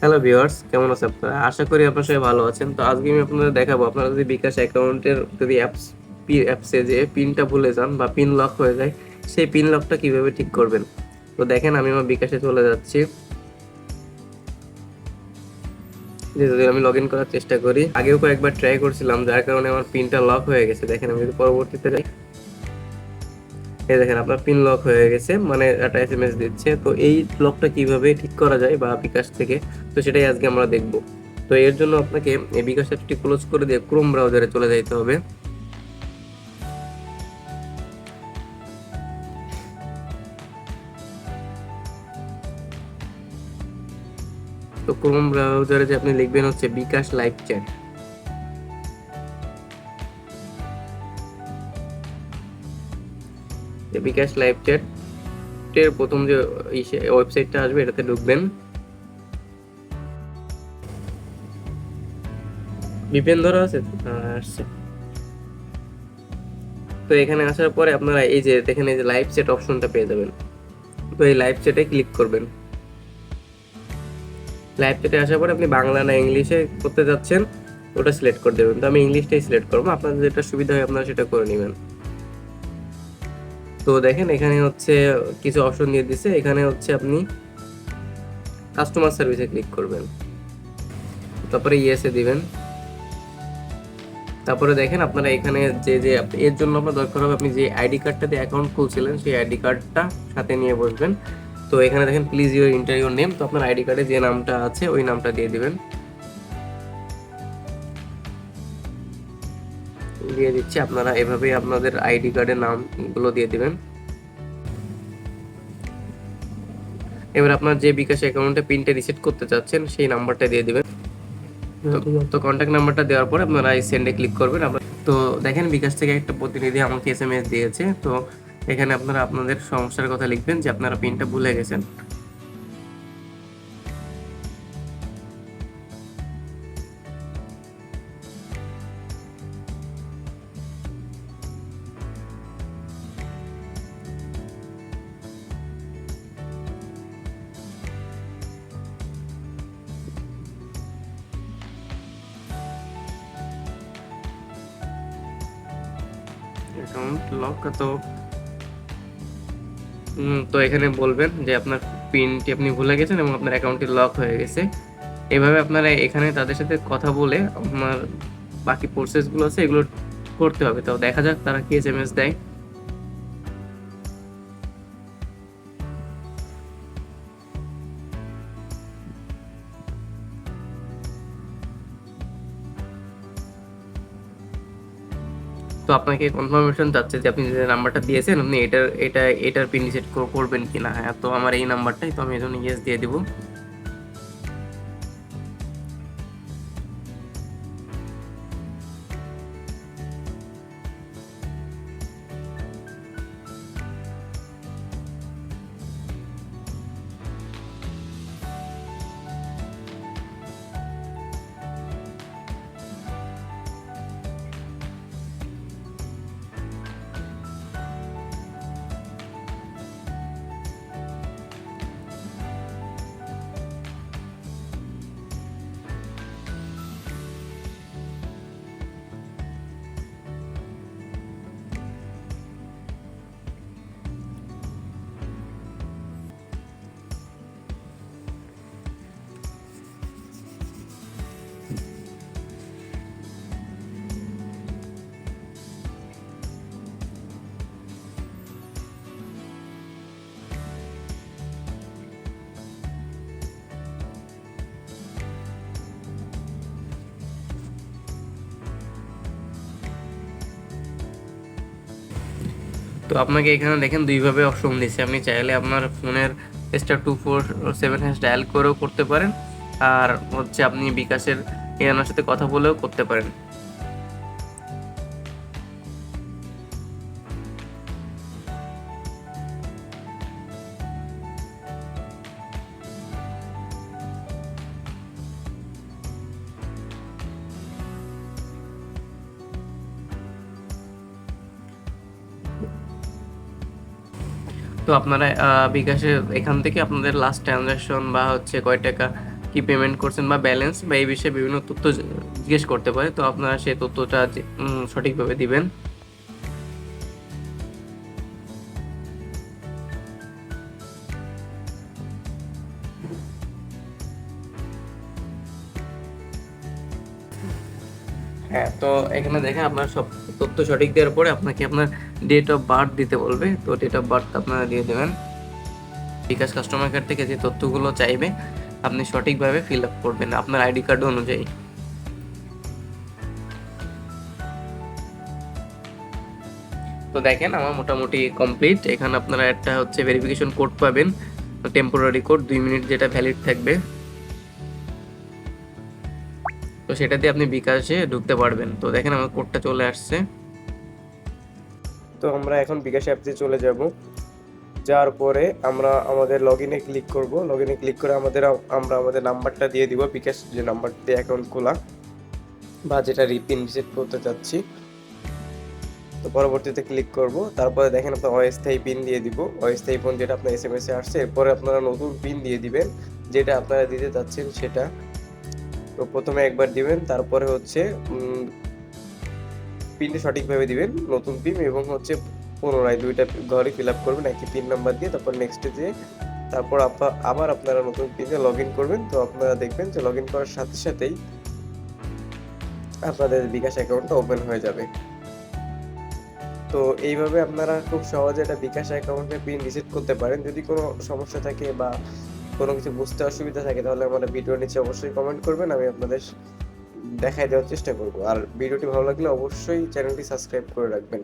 Hello viewers কেমন আছেন আপনারা? আশা করি আপনারা সবাই ভালো আছেন। তো আজকে আমি আপনাদের দেখাবো, আপনারা যদি বিকাশ অ্যাকাউন্টের যদি অ্যাপস অ্যাপসে যে পিনটা ভুলে যান বা পিন লক হয়ে যায়, সেই পিন লকটা কীভাবে ঠিক করবেন? তো দেখেন, আমি আমার বিকাশে চলে যাচ্ছি। যে যদি আমি লগ ইন করার চেষ্টা করি, আগেও কয়েকবার ট্রাই করছিলাম, যার কারণে আমার পিনটা লক হয়ে গেছে। দেখেন, আমি যদি পরবর্তীতে যাই এই দেখেন, আপনার পিন লক হয়ে গেছে মানে একটা এস এম এস দিচ্ছে। তো এই লকটা কীভাবে ঠিক করা যায় বা বিকাশ থেকে? তো সেটাই আজকে আমরা দেখব। তো এর জন্য আপনাকে এই বিকাশ অ্যাপটি ক্লোজ করে দিয়ে ক্রোম ব্রাউজারে চলে যেতে হবে। তো ক্রোম ব্রাউজারে যে আপনি লিখবেন হচ্ছে bKash live chat. BKash live chat এর প্রথম যে ওয়েবসাইটটা আসবে, এটাতে ঢুকবেন। বিপেন ধরা আছে? আসছে। তো এখানে আসার পরে আপনারা এই যে দেখেন, এই যে লাইভ চ্যাট অপশনটা পেয়ে যাবেন। তো এই লাইভ চ্যাটে ক্লিক করবেন। লাইভ চ্যাটে আসার পরে আপনি বাংলা না ইংলিশে করতে যাচ্ছেন, ওটা সিলেক্ট করে দেবেন। তো আমি ইংলিশটাই সিলেক্ট করব। আপনাদের যেটা সুবিধা হয়, আপনারা সেটা করে নেবেন। তো দেখেন, এখানে হচ্ছে কিছু অপশন দিয়ে দিছে। এখানে হচ্ছে আপনি কাস্টমার সার্ভিসে ক্লিক করবেন। তারপরে ইয়েসে দিবেন। তারপরে দেখেন, আপনারা এখানে যে যে এর জন্য আপনার দরকার হবে আপনি যে আইডি কার্ডটা দিয়ে অ্যাকাউন্ট খুলছিলেন, সেই আইডি কার্ডটা সাথে নিয়ে বসবেন। তো এখানে দেখেন please your enter your name তো আপনার আইডি কার্ডে যে নামটা আছে, ওই নামটা দিয়ে দিবেন। দিয়ে দিচ্ছি। আপনারা এভাবেই আপনাদের আইডি কার্ডের নামগুলো দিয়ে দিবেন। এবার আপনার যে বিকাশ অ্যাকাউন্টে পিনটা রিসেট করতে চাচ্ছেন সেই নাম্বারটা দিয়ে দিবেন। তো- কন্ট্যাক্ট নাম্বারটা দেওয়ার পরে আপনারা এই সেন্ডে ক্লিক করবেন। তো দেখেন বিকাশ থেকে একটা প্রতিনিধি আমাকে এস দিয়েছে। তো এখানে আপনারা আপনাদের সমস্যার কথা লিখবেন যে আপনারা পিনটা ভুলে গেছেন। অ্যাকাউন্ট লক তো তো এখানে বলবেন যে আপনার পিনটি আপনি ভুলে গেছেন এবং আপনার অ্যাকাউন্টটি লক হয়ে গেছে। এভাবে আপনারা এখানে তাদের সাথে কথা বলে আপনার বাকি প্রসেসগুলো আছে এগুলো করতে হবে। তো দেখা যাক তারা কি এস এম এস দেয়। তো আপনাকে কনফার্মেশন চাচ্ছে যে আপনি যে নাম্বারটা দিয়েছেন আপনি এটার, এটা, এটার পিন রিসেট করবেন কিনা। হ্যাঁ তো আমার এই নাম্বারটাই তো আমি এই জন্য ইয়েস দিয়ে দিব। তো আপনাকে এখানে দেখেন দুইভাবে অপশন দিচ্ছে আপনি চাইলে আপনার ফোনের star two four seven hash dial করেও করতে পারেন। আর হচ্ছে আপনি বিকাশের এনার সাথে কথা বলেও করতে পারেন। তো আপনারা বিকাশে এখান থেকে আপনাদের লাস্ট ট্রানজাকশন বা হচ্ছে কয় টাকা কি পেমেন্ট করছেন বা ব্যালেন্স বা এই বিষয়ে বিভিন্ন তথ্য জিজ্ঞেস করতে পারে, তো আপনারা সেই তথ্যটা সঠিকভাবে দিবেন। হ্যাঁ তো এখানে দেখেন আপনার সব তথ্য সঠিক দেওয়ার পরে আপনাকে আপনার ডেট অফ বার্থ দিতে বলবে। তো ডেট অফ বার্থ আপনারা দিয়ে দেবেন। বিকাশ কাস্টমার কেয়ার থেকে যে তথ্যগুলো চাইবে, আপনি সঠিকভাবে ফিল আপ করবেন আপনার আইডি কার্ড অনুযায়ী। তো দেখেন আমার মোটামুটি কমপ্লিট এখানে আপনারা একটা হচ্ছে ভেরিফিকেশন কোড পাবেন। টেম্পোরারি কোড দুই মিনিট যেটা ভ্যালিড থাকবে। তো সেটা দিয়ে আপনি বিকাশে ঢুকতে পারবেন। তো দেখেন আমার কোডটা চলে আসছে। তো আমরা এখন বিকাশ অ্যাপসে চলে যাব। যাওয়ার পরে আমরা আমাদের লগ ইনে ক্লিক করব। লগ ইনে ক্লিক করে আমাদের আমরা আমাদের নাম্বারটা দিয়ে দিব, বিকাশ যে নাম্বার দিয়ে অ্যাকাউন্ট খোলা বা যেটা রিপিন রিসেট করতে চাচ্ছি। তো পরবর্তীতে ক্লিক করব। তারপরে দেখেন আপনার অস্থায়ী পিন দিয়ে দিব। অস্থায়ী পিন যেটা আপনার এস এম এস আসছে, এরপরে আপনারা নতুন পিন দিয়ে দিবেন। যেটা আপনারা দিতে চাচ্ছেন সেটা তো প্রথমে একবার দিবেন, তারপরে হচ্ছে পিনটা সঠিকভাবে দিবেন, নতুন পিন এবং হচ্ছে পুনরায় দুইটা ঘরে ফিল আপ করবেন, একই পিন নাম্বার দিয়ে, তারপর নেক্সটে দিয়ে তারপর আবার আপনারা নতুন পিনে লগ ইন করবেন। তো আপনারা দেখবেন যে লগ ইন করার সাথে সাথেই আপনাদের বিকাশ অ্যাকাউন্টটা ওপেন হয়ে যাবে। তো এইভাবে আপনারা খুব সহজে একটা বিকাশ অ্যাকাউন্টে পিন রিসেট করতে পারেন। যদি কোনো সমস্যা থাকে বা কোনো কিছু বুঝতে অসুবিধা থাকে, তাহলে আমাদের ভিডিওর নিচে অবশ্যই কমেন্ট করবেন, আমি আপনাদের দেখাই দেওয়ার চেষ্টা করব। আর ভিডিওটি ভালো লাগলে অবশ্যই চ্যানেলটি সাবস্ক্রাইব করে রাখবেন।